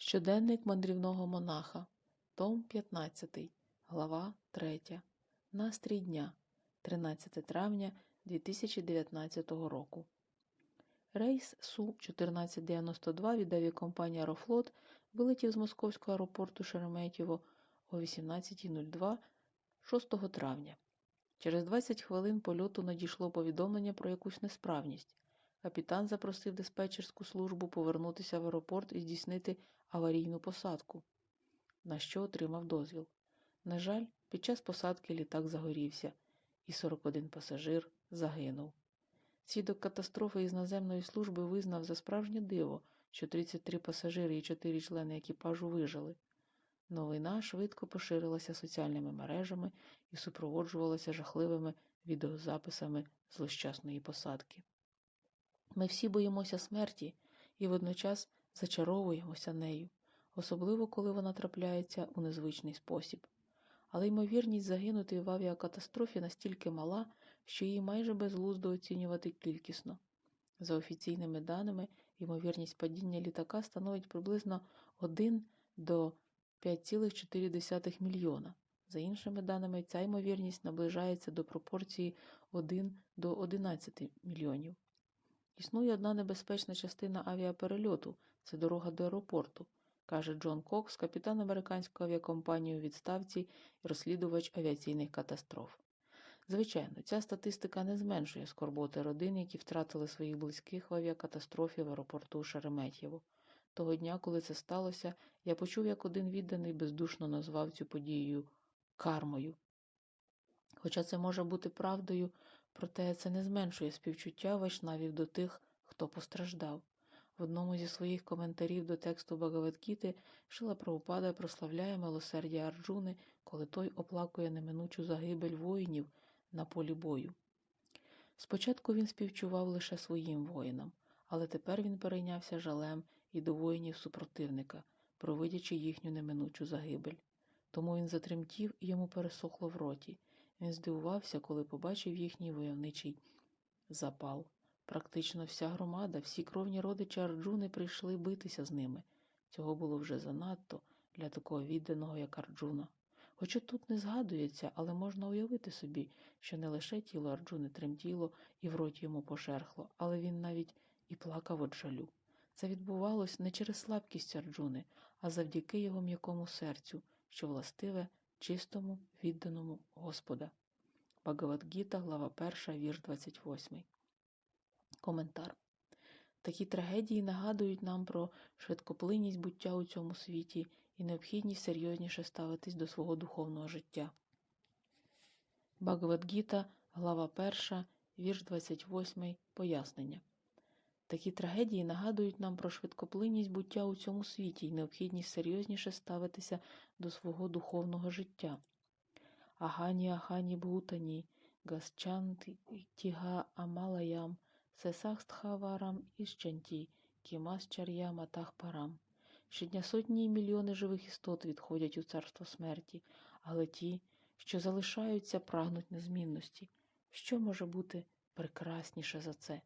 Щоденник мандрівного монаха, Том 15, глава 3. Настрій дня, 13 травня 2019 року. Рейс Су-1492 від авіакомпанії «Аерофлот» вилетів з московського аеропорту Шереметьєво о 18.02 6 травня. Через 20 хвилин польоту надійшло повідомлення про якусь несправність. Капітан запросив диспетчерську службу повернутися в аеропорт і здійснити аварійну посадку, на що отримав дозвіл. На жаль, під час посадки літак загорівся, і 41 пасажир загинув. Свідок катастрофи із наземної служби визнав за справжнє диво, що 33 пасажири і 4 члени екіпажу вижили. Новина швидко поширилася соціальними мережами і супроводжувалася жахливими відеозаписами злощасної посадки. Ми всі боїмося смерті і водночас зачаровуємося нею, особливо коли вона трапляється у незвичний спосіб. Але ймовірність загинути в авіакатастрофі настільки мала, що її майже безглуздо оцінювати кількісно. За офіційними даними, ймовірність падіння літака становить приблизно 1 до 5,4 мільйона. За іншими даними, ця ймовірність наближається до пропорції 1 до 11 мільйонів. Існує одна небезпечна частина авіаперельоту це дорога до аеропорту, каже Джон Кокс, капітан американської авіакомпанії у відставці і розслідувач авіаційних катастроф. Звичайно, ця статистика не зменшує скорботи родин, які втратили своїх близьких в авіакатастрофі в аеропорту Шереметьєво. Того дня, коли це сталося, я почув, як один відданий бездушно назвав цю подією кармою. Хоча це може бути правдою, проте це не зменшує співчуття вайшнавів до тих, хто постраждав. В одному зі своїх коментарів до тексту Багаваткіти Шила Прабхупада прославляє милосердя Арджуни, коли той оплакує неминучу загибель воїнів на полі бою. Спочатку він співчував лише своїм воїнам, але тепер він перейнявся жалем і до воїнів супротивника, провидячи їхню неминучу загибель. Тому він затремтів і йому пересохло в роті. Він здивувався, коли побачив їхній войовничий запал. Практично вся громада, всі кровні родичі Арджуни прийшли битися з ними. Цього було вже занадто для такого відданого, як Арджуна. Хоча тут не згадується, але можна уявити собі, що не лише тіло Арджуни тремтіло і в роті йому пошерхло, але він навіть і плакав від жалю. Це відбувалось не через слабкість Арджуни, а завдяки його м'якому серцю, що властиве чистому, відданому Господа. Багавадгіта, глава 1, вірш 28. Коментар. Такі трагедії нагадують нам про швидкоплинність буття у цьому світі і необхідність серйозніше ставитись до свого духовного життя. Багавадгіта, глава 1, вірш 28, пояснення. Такі трагедії нагадують нам про швидкоплинність буття у цьому світі і необхідність серйозніше ставитися до свого духовного життя. Агані Агані Бхутані, Гасчантіга Амалаям, Сесахстхаварам Іщанті, Кімасчар'ям Атахпарам. Щодня сотні і мільйони живих істот відходять у царство смерті, але ті, що залишаються, прагнуть незмінності. Що може бути прекрасніше за це?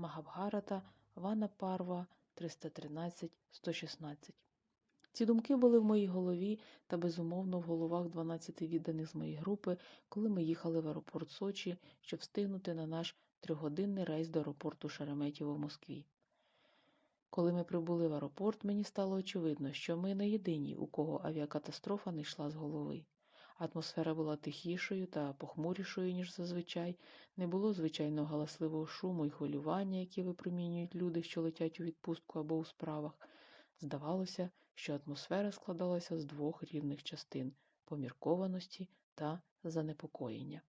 Магабгарата, Вана Парва 313-116. Ці думки були в моїй голові та, безумовно, в головах 12 відданих з моєї групи, коли ми їхали в аеропорт Сочі, щоб встигнути на наш трьохгодинний рейс до аеропорту Шереметьєво в Москві. Коли ми прибули в аеропорт, мені стало очевидно, що ми не єдині, у кого авіакатастрофа не йшла з голови. Атмосфера була тихішою та похмурішою, ніж зазвичай, не було звичайного галасливого шуму і хвилювання, які випромінюють люди, що летять у відпустку або у справах. Здавалося, що атмосфера складалася з двох рівних частин поміркованості та занепокоєння.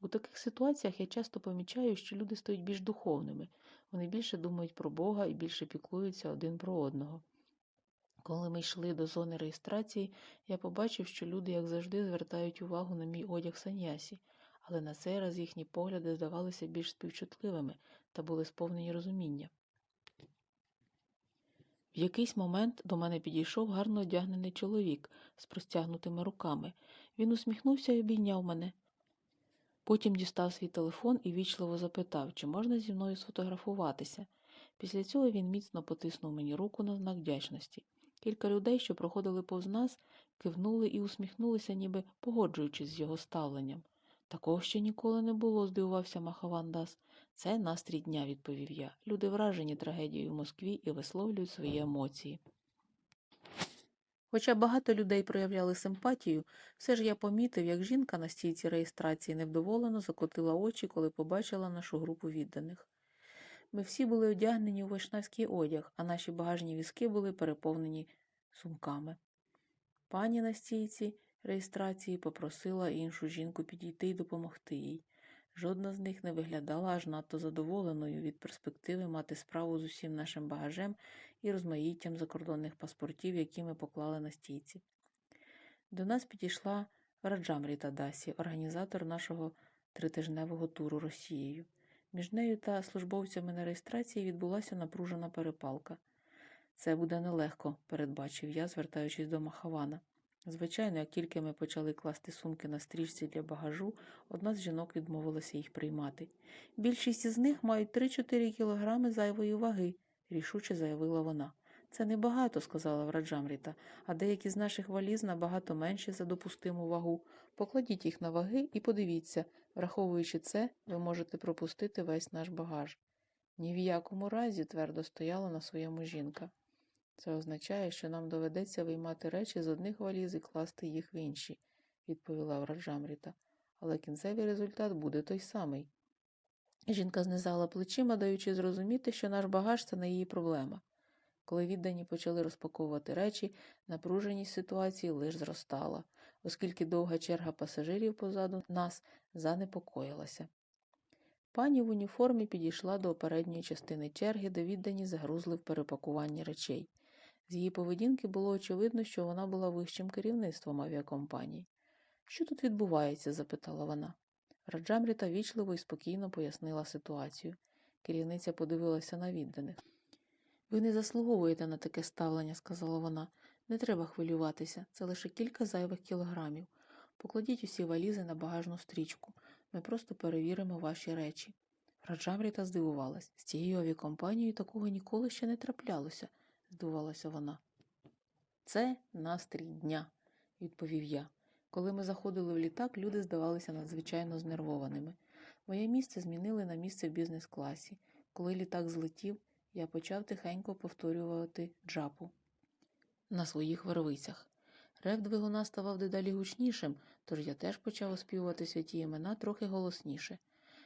У таких ситуаціях я часто помічаю, що люди стають більш духовними, вони більше думають про Бога і більше піклуються один про одного. Коли ми йшли до зони реєстрації, я побачив, що люди, як завжди, звертають увагу на мій одяг санясі, але на цей раз їхні погляди здавалися більш співчутливими та були сповнені розуміння. В якийсь момент до мене підійшов гарно одягнений чоловік з простягнутими руками. Він усміхнувся і обійняв мене. Потім дістав свій телефон і вічливо запитав, чи можна зі мною сфотографуватися. Після цього він міцно потиснув мені руку на знак вдячності. Кілька людей, що проходили повз нас, кивнули і усміхнулися, ніби погоджуючись з його ставленням. Такого ще ніколи не було, здивувався Махаван Дас. Це настрій дня, відповів я. Люди вражені трагедією в Москві і висловлюють свої емоції. Хоча багато людей проявляли симпатію, все ж я помітив, як жінка на стійці реєстрації невдоволено закотила очі, коли побачила нашу групу відданих. Ми всі були одягнені у вайшнавський одяг, а наші багажні візки були переповнені сумками. Пані на стійці реєстрації попросила іншу жінку підійти і допомогти їй. Жодна з них не виглядала аж надто задоволеною від перспективи мати справу з усім нашим багажем і розмаїттям закордонних паспортів, які ми поклали на стійці. До нас підійшла Раджамріта Дасі, організатор нашого тритижневого туру Росією. Між нею та службовцями на реєстрації відбулася напружена перепалка. Це буде нелегко, передбачив я, звертаючись до Махавана. Звичайно, як тільки ми почали класти сумки на стрічці для багажу, одна з жінок відмовилася їх приймати. Більшість із них мають 3-4 кілограми зайвої ваги, рішуче заявила вона. Це небагато, сказала Враджамріта, а деякі з наших валіз набагато менші за допустиму вагу. Покладіть їх на ваги і подивіться, враховуючи це, ви можете пропустити весь наш багаж. Ні в якому разі, твердо стояла на своєму жінка. Це означає, що нам доведеться виймати речі з одних валіз і класти їх в інші, відповіла Враджамріта. Але кінцевий результат буде той самий. Жінка знизала плечима, даючи зрозуміти, що наш багаж це не її проблема. Коли віддані почали розпаковувати речі, напруженість ситуації лише зростала, оскільки довга черга пасажирів позаду нас занепокоїлася. Пані в уніформі підійшла до передньої частини черги, де віддані загрузли в перепакуванні речей. З її поведінки було очевидно, що вона була вищим керівництвом авіакомпанії. Що тут відбувається? запитала вона. Раджамріта вічливо і спокійно пояснила ситуацію. Керівниця подивилася на відданих. Ви не заслуговуєте на таке ставлення, сказала вона. Не треба хвилюватися, це лише кілька зайвих кілограмів. Покладіть усі валізи на багажну стрічку. Ми просто перевіримо ваші речі. Раджамріта здивувалась. З цією авіакомпанією такого ніколи ще не траплялося, здивувалася вона. Це настрій дня, відповів я. Коли ми заходили в літак, люди здавалися надзвичайно знервованими. Моє місце змінили на місце в бізнес-класі. Коли літак злетів, я почав тихенько повторювати джапу на своїх вервицях. Рев двигуна ставав дедалі гучнішим, тож я теж почав оспівувати святі імена трохи голосніше.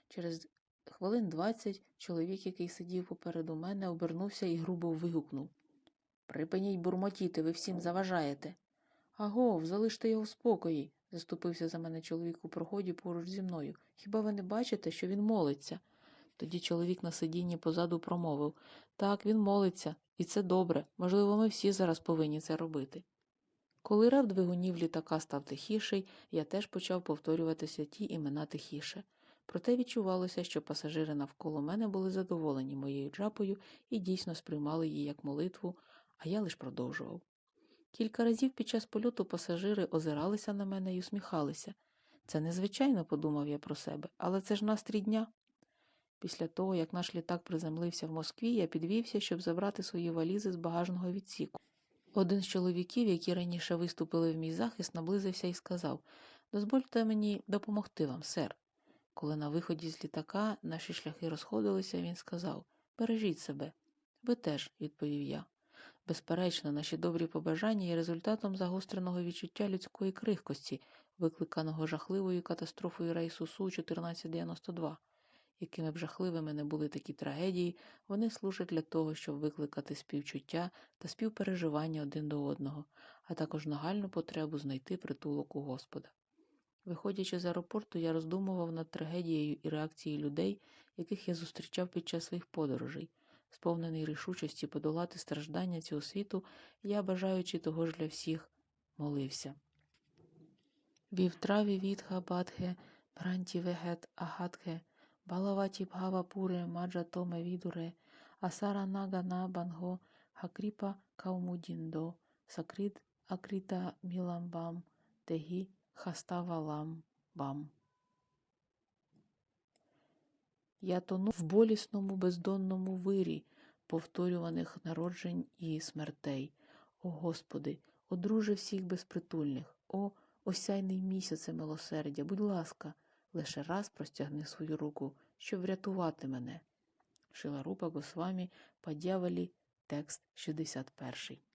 Через хвилин двадцять чоловік, який сидів попереду мене, обернувся і грубо вигукнув Припиніть бурмотіти, ви всім заважаєте. Агов, залиште його в спокої, заступився за мене чоловік у проході поруч зі мною. Хіба ви не бачите, що він молиться? Тоді чоловік на сидінні позаду промовив Так, він молиться, і це добре. Можливо, ми всі зараз повинні це робити. Коли рев двигунів літака став тихіший, я теж почав повторювати святі імена тихіше. Проте відчувалося, що пасажири навколо мене були задоволені моєю джапою і дійсно сприймали її як молитву, а я лиш продовжував. Кілька разів під час польоту пасажири озиралися на мене і усміхалися. Це незвичайно, подумав я про себе, але це ж настрій дня. Після того, як наш літак приземлився в Москві, я підвівся, щоб забрати свої валізи з багажного відсіку. Один з чоловіків, які раніше виступили в мій захист, наблизився і сказав Дозвольте мені допомогти вам, сер. Коли на виході з літака наші шляхи розходилися, він сказав Бережіть себе. Ви теж, відповів я. Безперечно, наші добрі побажання є результатом загостреного відчуття людської крихкості, викликаного жахливою катастрофою рейсу Су 1492. Якими б жахливими не були такі трагедії, вони служать для того, щоб викликати співчуття та співпереживання один до одного, а також нагальну потребу знайти притулок у Господа. Виходячи з аеропорту, я роздумував над трагедією і реакцією людей, яких я зустрічав під час своїх подорожей. Сповнений рішучості подолати страждання цього світу, я, бажаючи того ж для всіх, молився. Вівтраві відха бадхе, пранті вегет агатхе, балаваті бхава пуре, маджа томе відуре, асара нага на банго, хакріпа каумудіндо, сакрит акрита міламбам, тегі хаставалам бам. Я тону в болісному бездонному вирі повторюваних народжень і смертей. О Господи, одруже всіх безпритульних, о, осяйний місяце милосердя, будь ласка, лише раз простягни свою руку, щоб врятувати мене. Шиларупа Госвамі по дьяволі, текст 61.